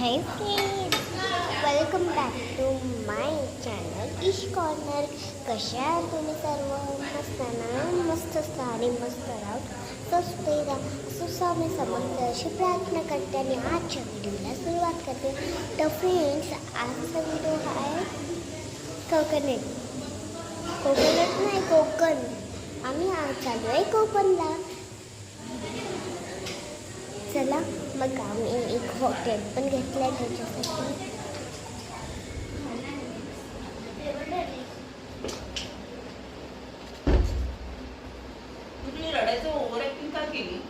Hi kids, welcome back to my channel Ish corner कशा आहात तुम्ही सर्व? मस्त ना? मस्त असता आणि मस्त राहून स्वस्त राहा सुस्वामी समर्थ अशी प्रार्थना करते आणि आजच्या व्हिडिओला सुरुवात करते. तर फ्रेंड्स आजचा व्हिडिओ आहे कोकणट कोकोनट नाही कोकण. आम्ही आज चालू आहे कोकणला. चला. मग आम्ही एक हॉटेल पण घेतलं आहे त्याच्यासाठी तू तुझी रडायचं ओव्हर ऍक्टिंग का केली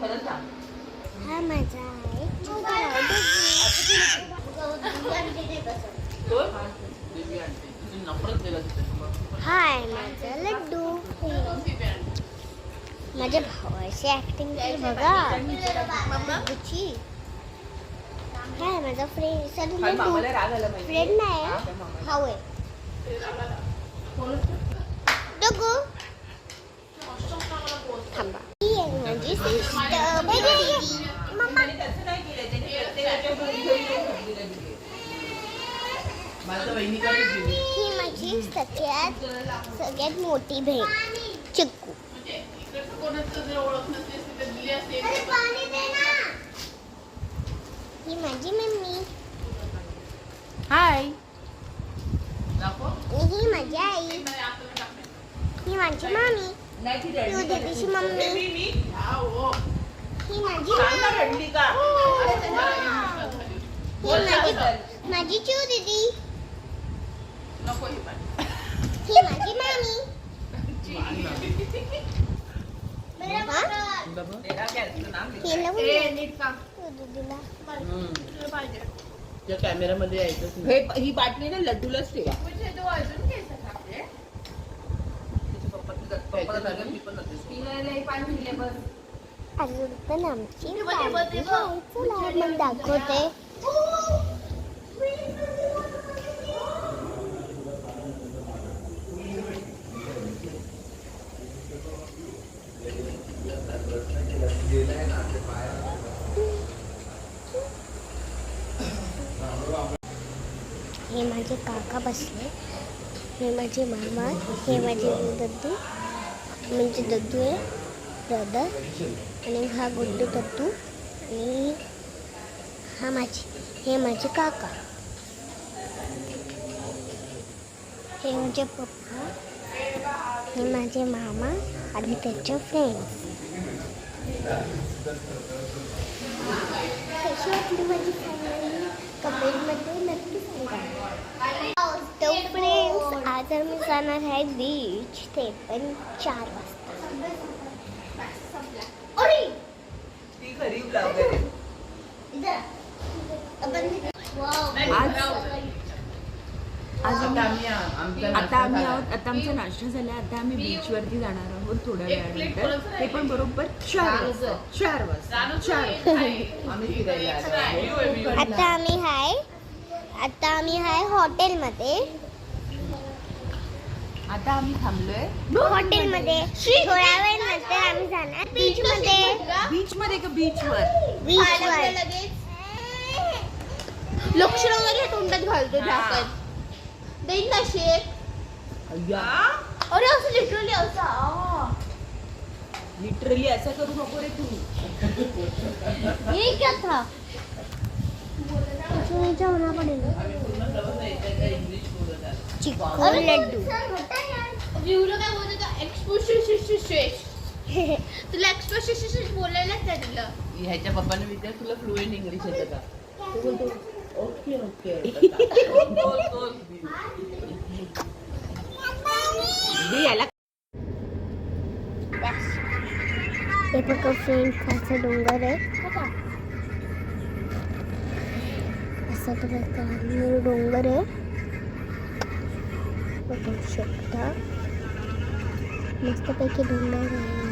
खरं सांग हा माझा आहे छोटा तो दिव्या आणते तुझी नफरत दिला तिथे हा आहे माझा लड्डू माझ्या भावाची ऍक्टिंग केली बघा लड्डूची हा आहे माझा फ्रेंड सर काल लड्डू मामाला राग आला माहिती फ्रेंड नाही हा, आहे, त्या मामाला. भाऊ आहे डगू थांबा ही आहे माझी सिस्टर मम्मा त्याने तसं नाही केलं त्याने प्रत्येकाच्या घरी येऊन थंडीला दिली मला तर दिली ही चिक्कू ही माझी मम्मी. हाय. दाखव. ही माझी आई. ही माझी मामी. नाही ती तू रडली का दीदीची तू? मम्मी. मी मी. ही माझी सांग ना मामी. रडली का? माझी ही मामी. हा? असतं ही त्या कॅमेरामध्ये यायचंच नाही हे ही बाटली ना लड्डूलाच ठेवा. अजून पण आमची दाखवते. हे माझे काका बसले. हे माझे मामा हे माझे दद्दू. म्हणजे दद्दू आहे ब्रदर आणि हा गुड्डू दद्दू. आणि हा माझे हे माझे काका. हे माझे पप्पा. हे माझे मामा आणि त्याचे फ्रेंड्स वाटली माझी फॅमिली कमेंटमध्ये नक्की सांगा आज आम्ही जाणार आहे बीच ते पण चार वाजता. आज आता आम्ही आमचा आता आम्ही नाश्ता आहोत आता आमचा नाश्ता झाला. आता आम्ही बीच वरती जाणार आहोत थोड्या वेळानंतर. ते पण बरोबर चार वाजता. चार वाजता. चार. आता आम्ही हाय आता आम्ही हाय. हॉटेलमध्ये. आता आम्ही थांबलोय. हॉटेलमध्ये. थोड्या वेळ नंतर आम्ही जाणार. बीचमध्ये बीच मध्ये का बीच वर बीचवर लक्षणामध्ये तोंडात घालतो झाकण देईन का शेक. अरे असं लिटरली असं आ. लिटरली असं करू नको रे तू. ये क्या था पडेल इंग्लिश बोलत आहे. चिकन लड्डू विवलं काय बोलत होता एक्सपोशेश तुला एक्सपोशेश बोलायलाच नाही दिलं ह्याच्या पप्पाने विचार तुला फ्लुएंट इंग्लिश येतं का तो बोलतो, ओके ओके. बोल, बोल. दे याला हे बघा फ्रेंड खायचा डोंगर आहे. असा प्रकार डोंगर आहे. बघू शकता. मस्तपैकी डोंगर आहे.